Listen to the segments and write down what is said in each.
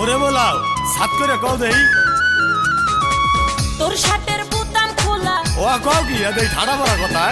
মোরে বলাও সাত করে কও দেই। তোর শার্টের বোতাম খোলা। ও কও কি এই ধাড়া ভরা কথা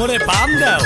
মোরে পাম দাও।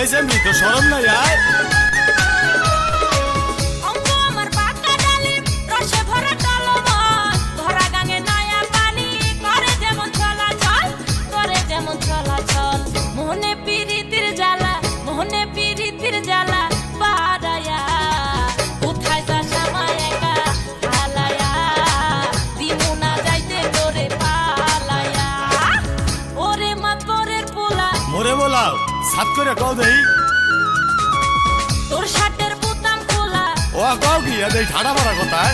হয়েছে মৃত সরম নাই আয় Moremos lá. সাত করে কও দেই। তোর শার্টের বোতাম খোলা। ও কও কি এই ঠাড়া মারা কোথায়